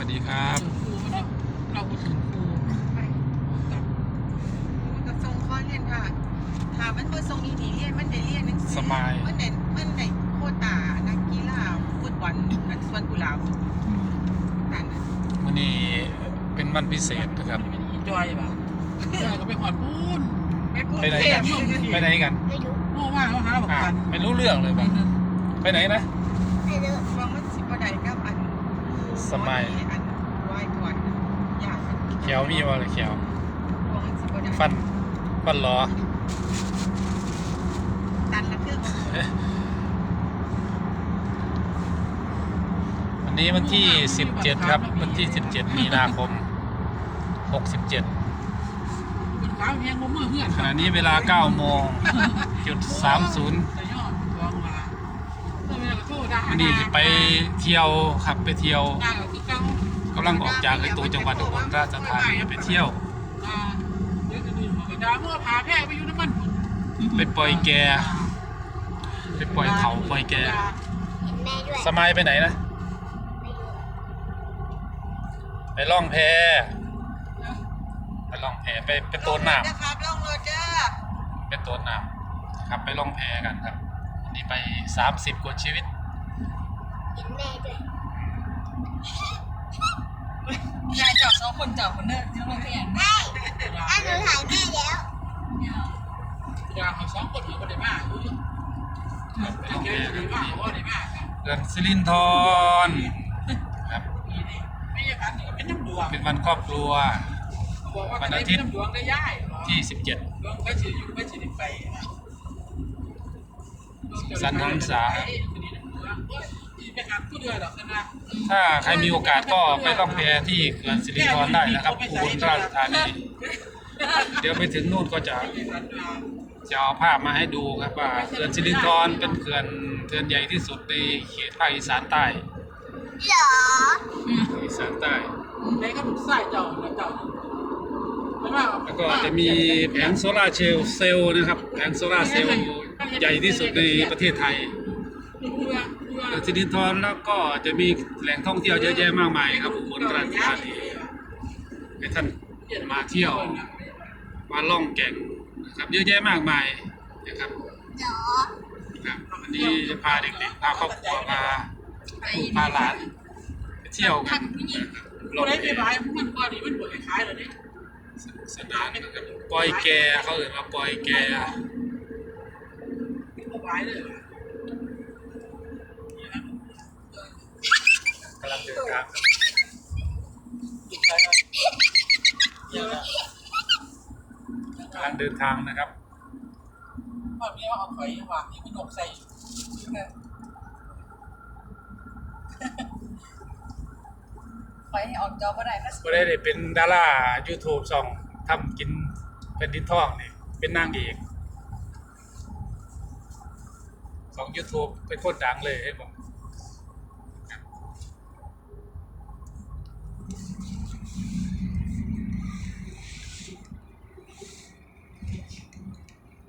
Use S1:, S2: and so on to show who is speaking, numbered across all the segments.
S1: สวัสดีครับ
S2: ครูมันเราเราพูดถึงครู
S3: ไปกับทรงคอนเรียนค่ะถามมันเมื่อทรงอีดีเรียน มันได้เรียนหนังสือ
S1: สบาย
S3: มันได้มันได้โควตานักกีฬาฟุตบอลอันสวนกุหลาบนั่นน่ะ
S1: วันนี้เป็นวันพิเศษนะครับ
S2: เป็นอีจอยป่ะจอยก็ไปหอดพูน
S3: ไปกรุง
S1: ไปไหน
S3: เท
S1: กั
S3: พ
S1: นไปไหนกัน
S2: โม่ว่าเขาหาบอก
S1: อ่า
S2: กัน
S1: ไม่รู้เรื่องเลยบ้างไปไหนนะ
S3: ว่ามันสิบ่ได้กับอัน
S1: สบาย
S3: อันไหว้ก่อนอยากมัน
S1: เขียวมีว่าเลยเขียว
S3: ว่ามันสิบ่ได้
S1: ฟัน ฟันหลอ
S3: ตันละคือของหนู
S1: วันนี้วันที่ 17 ครับ วันที่ 17 มีนาคม 67
S2: เป็นขาวเฮียงงมือเพื่อน
S1: ขณะนี้เวลา9โมงจุด30
S2: แต่ยอดตัวมาเมื่อเวลาก็โทษได้
S1: วันนี้จะไปเที่ยวขับไปเที่ยว
S2: ได้ก็คือเก่ากำ
S1: ลังออกจากไอตัวจังหวัดอุบลราชธานีไปเที่ยว
S2: อ่าเดี๋ยวจะดูกระดาเมื่อพาแพร่ไปอยู่น้ำมัน
S1: ไปปล่อยแกไปปล่อยเขาปล่อยแกสมัยไปไหนนะไปล่องแพไปล่องแพไปไปโตนน้
S3: นะครับลงรถเด้อำ
S1: ไปโตนน้ำครับไปล่องแพกันครับวันนี้ไป30กว่าชีวิต
S3: ยายเจาะสองคนเจาะคนเด้อที่โรงเรียน
S2: อันหนูถ่ายแม่แล้วอย่าเอาสองคนเอาไปได้มากอยู่ไปเกี่ยวได้มากว่าได้มากครับ
S1: เดือนสิรินทรครับ
S2: นี่นี่ไม่ใช่กันนี่ก็เป็นน้ำดวง
S1: เป็นวันครอบครัว
S2: บอกว่าจะได้เป็นน้ำดวงได้ย่าย
S1: ที่17
S2: ดวงไปถืออยู่ไปถือไป
S1: สันหันษา
S2: ไปหาผู้เดือดหรอกนะ
S1: ถ้าใครมีโอกาสก็ไปล่องแพที่เขื่อนสิรินทรได้นะครับอุบลราชธานีเดี๋ยวไปถึงนู่นก็จะจะเอาภาพมาให้ดูครับว่าเขื่อนสิรินธรเป็นเขื่อนเขื่อนใหญ่ที่สุดในเขตภาคอีสานใต้อีสานใต้
S2: ในก็ถูกใส่เจ้าเจ้า
S1: แล้วก็จะมีแผงโซลาร์เซลล์เซลล์นะครับ แผงโซลาร์เซลล์ใหญ่ที่สุดในประเทศไทยเขื่อน สิรินธรแล้วก็จะมีแหล่งท่องเที่ยวเยอะแยะมากมายครับอุบลราชธานีให้ท่านมาเที่ยว มาล่องแก่งนะครับ เยอะแยะมากมายนะครับครับวันนี้จะพาเด็กๆพาครอบครัวพาลูกพาหลานไปเที่ยวกันนะครับล่
S2: ผู้
S1: อง
S2: ใด
S1: แก่
S2: ที่
S1: ง
S2: ร้ายมันก็ดีมันเปิดขายเลยเนี่ย
S1: สนุกสนานนะครับปล่อยแกเขาเอ่ยมาปล่อยแก
S2: ผู้ร้ายเลย
S1: กำลังเดินทาง กำลังเดินทางนะครับ
S2: พ่อมีว่าเอาไฟวางที่มันหนกใส่ไฟออกจอก็ได้ก็
S1: ก็ได้ได้เป็นดารา YouTube ช่องทำกินเป็นดินทองนี่เป็นนางเอกของ YouTube เป็นคนดังเลยให้บอก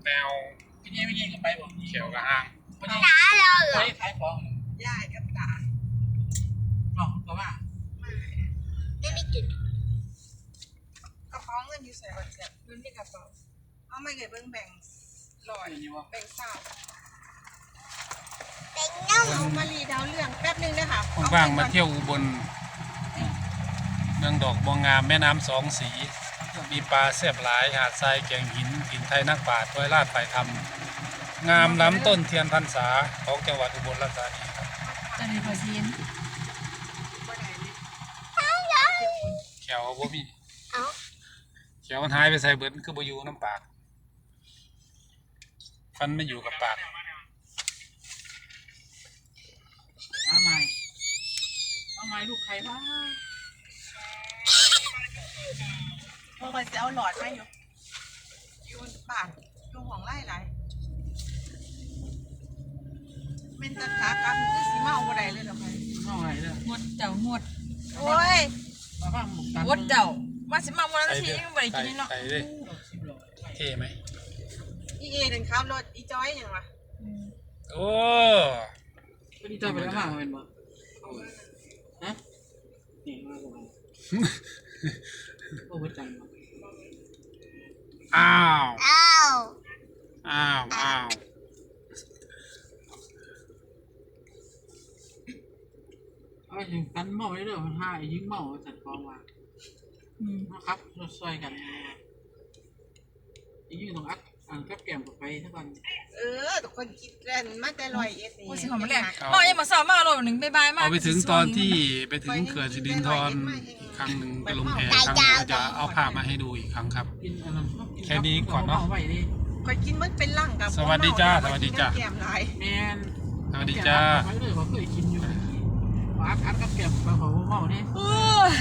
S1: แนว
S2: พี่นี่ไม่ยิงกับไปบอก
S1: เขียวกับห้าง
S2: ไม่ยิงไฟขายของ
S3: ยายกับตาก
S2: ล่องก็ว่า
S3: กระเป๋าเงินอยู่ใส่บัตรเสียเงินในกระเป๋าเอาไม่เคยเบิ่งแบ่งลอย
S2: อย่างนี้วะ
S3: แบ่งสาวเอามารีดาวเรื่องแป๊บนึงนะคะ
S1: ว่างๆมาเที่ยวอุบลเมืองดอกบัวงามแม่น้ำสองสี มีปลาแซ่บหลายหาดทรายแกงหินหิน ไทยนักป่าถวยลาดฝ่ายธรรม งามล้ำต้นเทียนพรรษาของจังหวัดอุบลราชธานีครับ
S2: จะมีภาษี
S1: แขวบ่มีแขวมันหายไปใส่เบิดคือบ่อยู่น้ำปาก ฟันไม่อยู่กับปาก
S2: มาใหม่มาใหม่ลูกใครบ้าง
S3: เมื่อวันจะเอาหลอดมาอยู่ อยู่บ้านอยู่ห้องไร่หลายเมนตะขากลับมันก็สิมาเอาบ่ได้เลยดอกไผ
S2: เข้าไหนเนี่ย
S4: งดเจ้างด
S3: โอ้ย
S2: มาบ้างหมกตัน
S4: งดเจ้าว่าสิมาวันละ
S1: ใส่
S4: ที
S1: เด้อ
S4: ยังบ่ได้
S1: ใส่
S4: กินนี่เนาะ
S1: ใส่เด้อ
S2: สิบโล
S1: เท่ไหม
S3: อีเอถึงขับรถอีจอยหยังวะ
S1: โอ้
S2: ไม่ได้เจอไปแล้วมาเป็นบ่ฮะนี่มาลงโอ้ยจัง
S1: อ้าว
S5: อ้าว
S1: อ้าวอ้าว
S2: เอาถึงกันเมาได้เรื่องมันห้ายิงเมาจัดกองว่า
S4: อืม
S2: นะครับเราซอยกันยิงตรงอัดอันกับแก้มไปทั้งวัน
S3: เออทุกคนคิดเล่นมาแต่ลอยเอ็ดนี่
S4: โอ้ยสิหอมมาแรงมายังมาสอบมาโลดหนึ่งบายบายมา
S1: เอาไปถึงตอนที่ไปถึงเขื่อนสิรินธรอีก ครั้งหนึ่งไปลงแพครั้งหนึ่งเราจะเอาภาพมาให้ดูอีกครั้งครับ
S2: กินอันนั้น
S1: แค่นี้ก่อนเนอะ
S2: ไว้ดิ
S3: คอยกินมันเป็นร่างกับ
S1: สวัสดีจ้าสวัสดีจ้า
S3: แก้มลาย
S2: แมน
S1: สวัสดีจ้า
S2: ไปเลยเขาเคยกินอยู่อัดอัดกับแก้มไปขอเมาเนี่ย
S4: โอ้ย